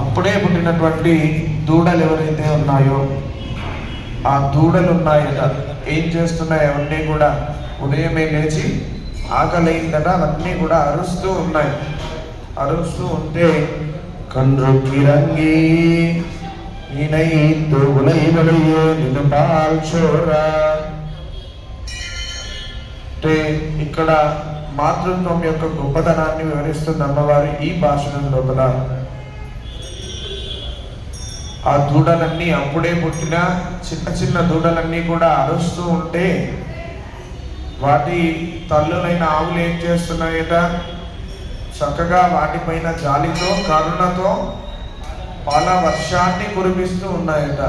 అప్పుడే పుట్టినటువంటి దూడలు ఎవరైతే ఉన్నాయో ఆ దూడలు ఉన్నాయట ఏం చేస్తున్నాయి అవన్నీ కూడా ఉదయమే లేచి ఆకలైందట అవన్నీ కూడా అరుస్తూ ఉన్నాయి. అరుస్తూ ఉంటే కండ్రు కిరంగి ఈనై తోగులై వెలయే నిన్ను పాల్చోరా. అంటే ఇక్కడ మాతృత్వం యొక్క గొప్పతనాన్ని వివరిస్తుంది అమ్మవారు ఈ భాషణం లోపల. ఆ దూడలన్నీ అప్పుడే పుట్టిన చిన్న చిన్న దూడలన్నీ కూడా అరుస్తూ ఉంటే వాటి తల్లులైన ఆవులు ఏం చేస్తున్నాయట? చక్కగా వాటిపైన జాలితో కరుణతో పాల వర్షాన్ని కురిపిస్తూ ఉన్నాయట.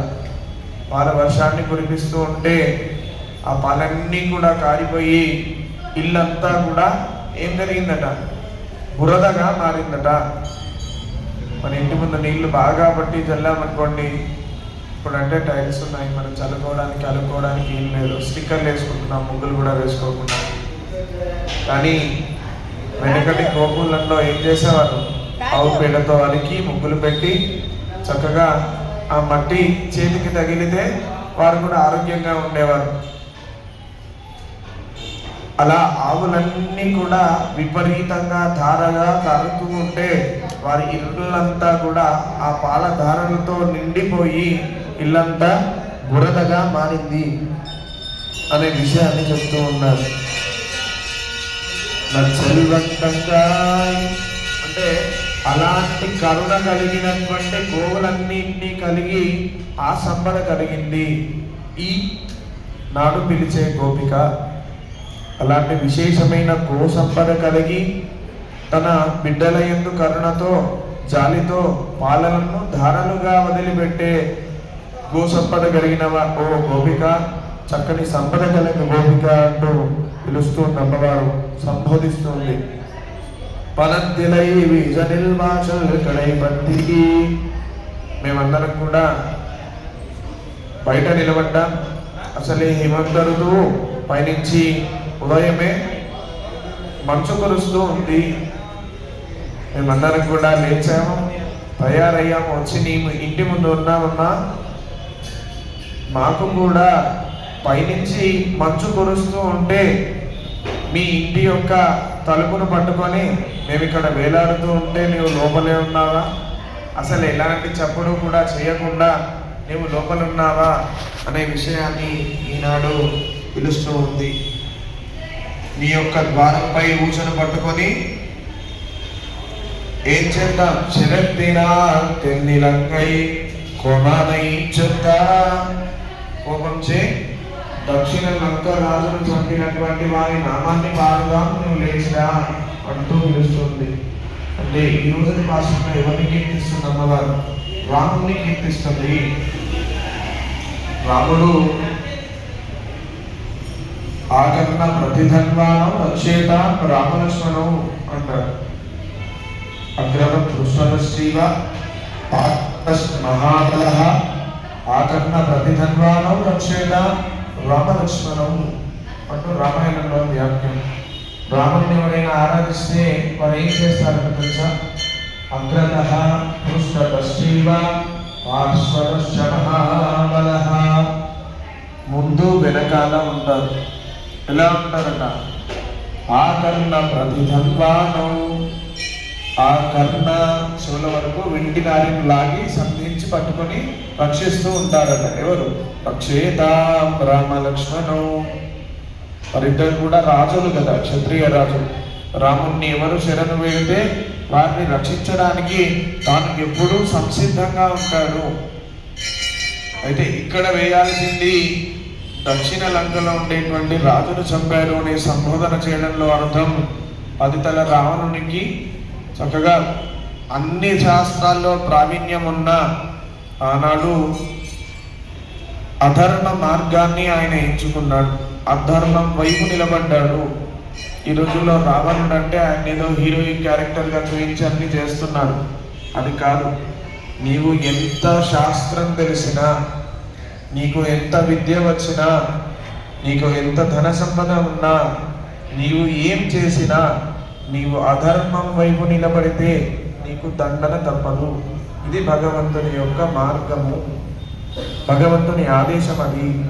పాల వర్షాన్ని కురిపిస్తూ ఉంటే ఆ పాలన్నీ కూడా కారిపోయి ఇల్లంతా కూడా ఏం జరిగిందట? బురదగా మారిందట. మన ఇంటి ముందు నీళ్ళు బాగా పట్టి చల్లామనుకోండి ఇప్పుడు అంటే టైల్స్ ఉన్నాయి మనం చల్లుకోవడానికి అల్లుకోవడానికి ఏం లేదు. స్టిక్కర్లు వేసుకుంటున్నాం ముగ్గులు కూడా వేసుకోకుండా. కానీ వెనకటి గోకులంలో ఏం చేసేవారు? ఆవు పేడతో అలికి ముగ్గులు పెట్టి చక్కగా ఆ మట్టి చేతికి తగిలితే వారు కూడా ఆరోగ్యంగా ఉండేవారు. అలా ఆవులన్నీ కూడా విపరీతంగా ధారగా కారుతూ ఉంటే వారి ఇళ్ళంతా కూడా ఆ పాల ధారలతో నిండిపోయి ఇల్లంతా బురదగా మారింది అనే విషయాన్ని చెప్తూ ఉన్నారు. నచ్చలివంతంగా అంటే అలాంటి కరుణ కలిగినటువంటి గోవులన్నింటినీ కలిగి ఆ సంపద కలిగింది ఈ నాడు పిలిచే గోపిక. అలాంటి విశేషమైన గో సంపద కలిగి తన బిడ్డల ఎందు కరుణతో జాలితో పాలనను ధారలుగా వదిలిపెట్టే గో సంపద కలిగిన ఓ గోపిక చక్కని సంపద కలిగిన గోపిక అంటూ పిలుస్తూ నమ్మవారు సంబోధిస్తుంది. పనంతిలై విజనిల్ మాషల్ కడై బంతికి మేమందరం కూడా బయట నిలబడ్డాం. అసలే హిమంత ఋతువు పైనుంచి ఉదయమే మంచు కురుస్తూ ఉంది. మేమందరం కూడా లేచాము తయారయ్యాము వచ్చి నీ ఇంటి ముందు ఉన్నామన్నా మాకు కూడా పైనుంచి మంచు కురుస్తూ ఉంటే మీ ఇంటి యొక్క తలుపును పట్టుకొని మేము ఇక్కడ వేలాడుతూ ఉంటే నీవు లోపలే ఉన్నావా? అసలు ఎలాంటి చప్పుడు కూడా చేయకుండా నీవు లోపల ఉన్నావా అనే విషయాన్ని ఈనాడు పిలుస్తూ ఉంది. నీ యొక్క ద్వారంపై ఊచను పట్టుకొని ఏం చేద్దాం? శరత్తినా తెన్నిలంకై కొనానై చెత్తా కోపం చే. దక్షిణ లంక రాజును చంపినటువంటి వారి నామాన్ని పాడుదాం నువ్వు లేచిరా అంటూ పిలుస్తుంది. అంటే ఈ రోజు భాషలో ఎవరిని కీర్తిస్తుంది అమ్మవారు? రాముని కీర్తిస్తుంది. రాముడు ఆకర్ణ ప్రతిధన్వానం రక్షేత రామలక్ష్మణం అంటారు. అగ్రమ కృష్ణశ్రీవ మహాబల. ఆకర్ణ ప్రతిధన్వానం రక్షేత రామలక్ష్మణం అంటూ రామాయణంలో వ్యాఖ్యం. రాముడిని ఎవరైనా ఆరాధిస్తే వారు ఏం చేస్తారని తెలుసా? అగ్రత పృష్ఠశ్రీవ పార్శ్వశ్చ ముందు వెనకాల ఉంటారు. ఎలా ఉంటారట? ఆ కర్ణ ప్రతిధన్వానం ఆ కర్ణ చెవుల వరకు వెండి నారిని లాగి సంధించి పట్టుకొని రక్షిస్తూ ఉంటారట ఎవరు? రక్షేత రామ లక్ష్మణం వారిద్దరు కూడా రాజులు కదా క్షత్రియ రాజులు. రాముణ్ణి ఎవరు శరణు వేడితే వారిని రక్షించడానికి తాను ఎప్పుడూ సంసిద్ధంగా ఉంటాడు. అయితే ఇక్కడ వేయాల్సింది దక్షిణ లంకలో ఉండేటువంటి రాజును చంపారు అనే సంబోధన చేయడంలో అర్థం పదితల రావణునికి. చక్కగా అన్ని శాస్త్రాల్లో ప్రావీణ్యం ఉన్న ఆనాడు అధర్మ మార్గాన్ని ఆయన ఎంచుకున్నాడు. అధర్మం వైపు నిలబడ్డాడు. ఈ రోజుల్లో రావణుడు అంటే ఆయన ఏదో హీరోయిన్ క్యారెక్టర్గా చూపించి అన్ని చేస్తున్నాడు. అది కాదు నీవు ఎంత శాస్త్రం తెలిసినా నీకు ఎంత విద్య వచ్చినా నీకు ఎంత ధన సంపద ఉన్నా నీవు ఏం చేసినా నీవు అధర్మం వైపు నిలబడితే నీకు దండన తప్పదు. ఇది భగవంతుని యొక్క మార్గము. భగవంతుని ఆదేశం అది.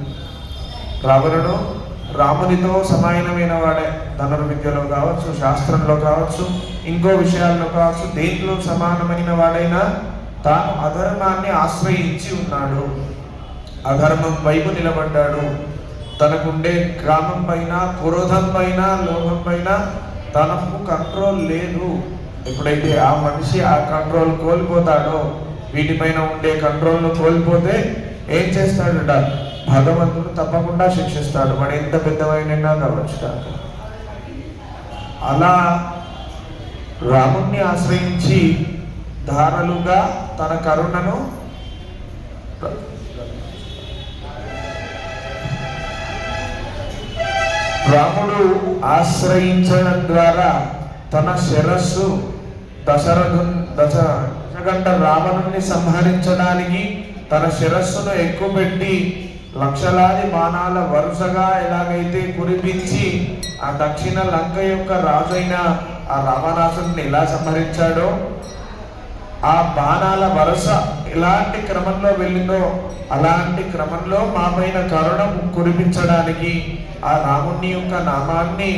రావణుడు రామునితో సమానమైన వాడే. ధనుర్విద్యలో కావచ్చు శాస్త్రంలో కావచ్చు ఇంకో విషయాల్లో కావచ్చు దేంట్లో సమానమైన వాడైనా తాను అధర్మాన్ని ఆశ్రయించి ఉన్నాడు. అధర్మం వైపు నిలబడ్డాడు. తనకుండే గ్రామం పైన క్రోధం పైన లోభం పైన తనకు కంట్రోల్ లేదు. ఎప్పుడైతే ఆ మనిషి ఆ కంట్రోల్ కోల్పోతాడో వీటిపైన ఉండే కంట్రోల్ను కోల్పోతే ఏం చేస్తాడట? భగవంతుడు తప్పకుండా శిక్షిస్తాడు. వాడు ఎంత పెద్దవైనా కావచ్చు కాక. అలా రాముణ్ణి ఆశ్రయించి ధారలుగా తన కరుణను రాముడు ఆశ్రయించడం ద్వారా తన శిరస్సు దశరథు దశ దశగంట రావణుని సంహరించడానికి తన శిరస్సును ఎక్కుపెట్టి లక్షలాది బాణాల వరుసగా ఎలాగైతే కురిపించి ఆ దక్షిణ లంక యొక్క రాజైన ఆ రావణాసుని ఎలా సంహరించాడో ఆ బాణాల వరుస ఎలాంటి క్రమంలో వెళ్ళిందో అలాంటి క్రమంలో మా పైన కరుణ కురిపించడానికి ఆ రాముని యొక్క నామాన్ని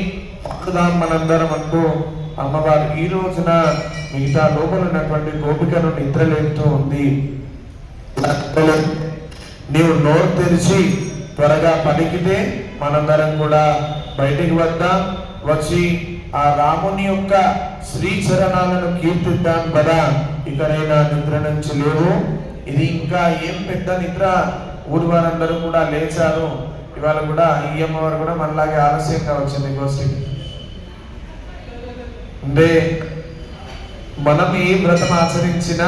పక్కుదాం మనందరం అంటూ అమ్మవారు ఈ రోజున మిగతా లోపల ఉన్నటువంటి గోపికను నిద్రలేపుతూ ఉంది. నీవు నోరు తెరిచి త్వరగా పలికితే మనందరం కూడా బయటికి వద్దాం. వచ్చి ఆ రాముని యొక్క శ్రీచరణాలను కీర్తిద్దాం కదా. ఇకనైనా నిద్ర నుంచి లేవు. ఇది ఇంకా ఏం పెద్ద నిద్ర? ఊరి వారందరూ కూడా లేచారు. ఇవాళ కూడా ఈ అమ్మవారు కూడా మనలాగే ఆలస్యంగా వచ్చింది గోష్ఠికి అంటే మనం ఏ వ్రతం ఆచరించినా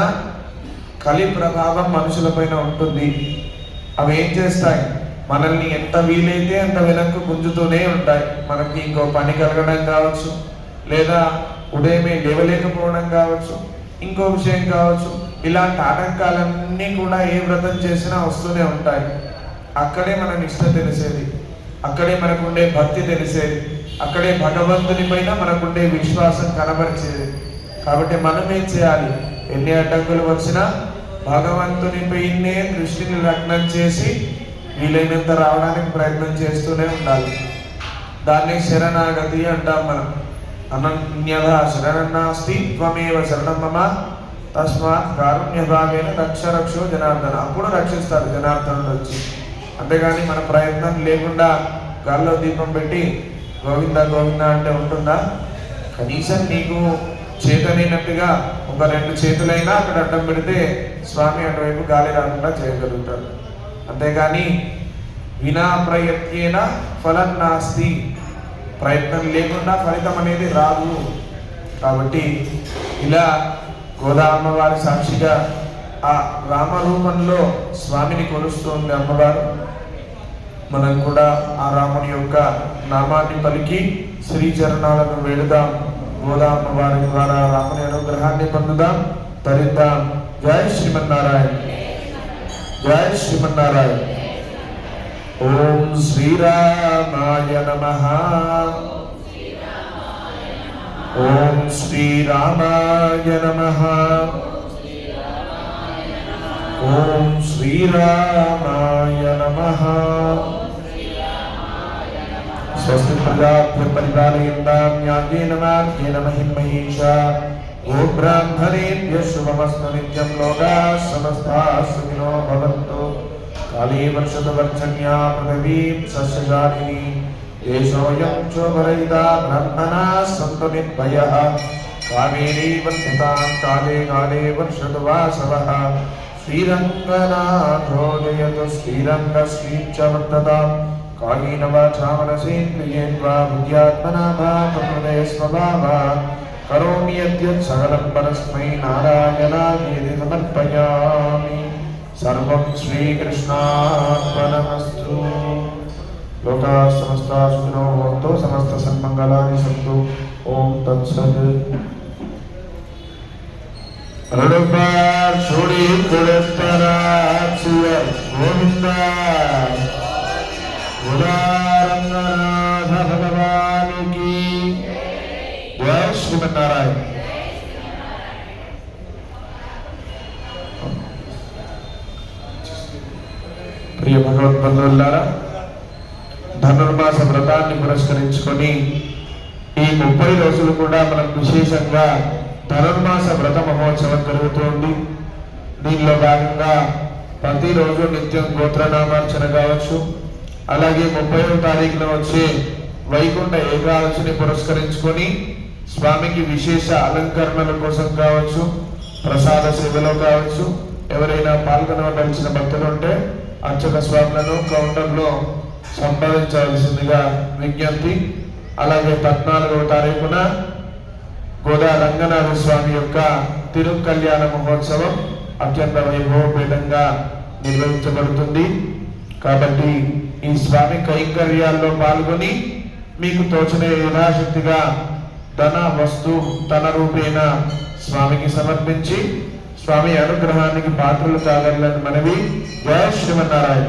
కలి ప్రభావం మనుషులపైన ఉంటుంది. అవి ఏం చేస్తాయి? మనల్ని ఎంత వీలైతే అంత వెనక్కు గుంజుతూనే ఉంటాయి. మనకి ఇంకో పని కలగడం కావచ్చు లేదా ఉదయమే లేవలేకపోవడం కావచ్చు. ఇంకో విషయం కావచ్చు ఇలాంటి ఆటంకాలన్నీ కూడా ఏ వ్రతం చేసినా వస్తూనే ఉంటాయి. అక్కడే మన నిష్ట తెలిసేది. అక్కడే మనకుండే భక్తి తెలిసేది. అక్కడే భగవంతుని పైన మనకుండే విశ్వాసం కనబరిచేది. కాబట్టి మనం ఏం చేయాలి? ఎన్ని అడ్డంకులు వచ్చినా భగవంతుని పైనే దృష్టిని లగ్నం చేసి వీలైనంత రావడానికి ప్రయత్నం చేస్తూనే ఉండాలి. దాన్ని శరణాగతి అంటాం మనం. అనన్యథ శరణన్నాస్తి త్వమేవ శరణం మమ తస్మాత్ కారుణ్య భావేన రక్ష రక్షో జనార్దన అప్పుడు రక్షిస్తారు జనార్దనుడు వచ్చి. అంతేగాని మన ప్రయత్నం లేకుండా గాల్లో దీపం పెట్టి గోవింద గోవింద అంటే ఉంటుందా? కనీసం నీకు చేతనైనట్టుగా ఒక రెండు చేతులైనా అక్కడ అడ్డం పెడితే స్వామి అటువైపు గాలి రాకుండా చేయగలుగుతాడు. అంతేగాని వినా ప్రయత్నేన ఫలం నాస్తి ప్రయత్నం లేకుండా ఫలితం అనేది రాదు. కాబట్టి ఇలా గోదా అమ్మవారి సాక్షిగా ఆ రామరూపంలో స్వామిని కొలుస్తుంది అమ్మవారు. మనం కూడా ఆ రాముని యొక్క నామాన్ని పలికి శ్రీచరణాలను వెళుదాం గోదా అమ్మవారి ద్వారా రాముని అనుగ్రహాన్ని పొందుదాం. తరిద్దాం. జై శ్రీమన్నారాయణ. జై శ్రీమన్నారాయణ. ఓం శ్రీరామాయ నమ ఓం శ్రీరామాయ నమ ఓం శ్రీరామాయ నమ స్వస్తి ప్రజాభ్య పరిపాలయంతాం న్యాయేన మార్గేణ మహిమహీషా ఓ బ్రాహ్మణేభ్య శుభమస్తు నిత్యం లోకా సమస్తా సుఖినో భవంతు काली वर्षदवर्षण्या पृथिवीं सस्यजालिनी देशोऽयं चोभरयिता ब्रह्मणा सन्तमिद्भयः कामेरी वर्धितां काले काले वर्षद्वासवः श्रीरङ्गनाथोदयतु श्रीरङ्गश्रीञ्च वर्धतां कायेन वाचा मनसेन्द्रियेण वा बुद्ध्यात्मना वा प्रकृते स्वभावा करोमि यद्यत् सकलं परस्मै नारायणाय समर्पयामि సర్వం శ్రీకృష్ణార్పణమస్తు లోకా సమస్త సుఖినో భవంతు సమస్త సన్మంగళాని సంతు ఓం తత్సత్ రడుపార్ సూడి కుడెత్తరా శివ గోవింద ఉదారంగనాథ భగవానికి జయ శ్రీమన్నారాయణ ప్రియ భగవద్బంధువులారా ధనుర్మాస వ్రతాన్ని పురస్కరించుకొని ఈ ముప్పై రోజులు కూడా మనం విశేషంగా ధనుర్మాస వ్రత మహోత్సవం జరుగుతోంది. దీనిలో భాగంగా ప్రతిరోజు నిత్యం గోత్రనామార్చన కావచ్చు. అలాగే ముప్పైవ తారీఖున వచ్చే వైకుంఠ ఏకాదశిని పురస్కరించుకొని స్వామికి విశేష అలంకరణల కోసం కావచ్చు ప్రసాద సేవలో కావచ్చు ఎవరైనా పాల్గొనవలసిన భక్తులు ఉంటే అర్చక స్వాములను కౌంటర్లో సంప్రదించాల్సిందిగా విజ్ఞప్తి. అలాగే పద్నాలుగవ తారీఖున గోదా రంగనాథ స్వామి యొక్క తిరుకల్యాణ మహోత్సవం అత్యంత వైభవపేతంగా నిర్వహించబడుతుంది. కాబట్టి ఈ స్వామి కైంకర్యాల్లో పాల్గొని మీకు తోచిన యథాశక్తిగా ధన వస్తు తన రూపేణ స్వామికి సమర్పించి స్వామి అనుగ్రహానికి పాత్రలు కాగలని మనవి జయ శ్రీమన్నారాయణ.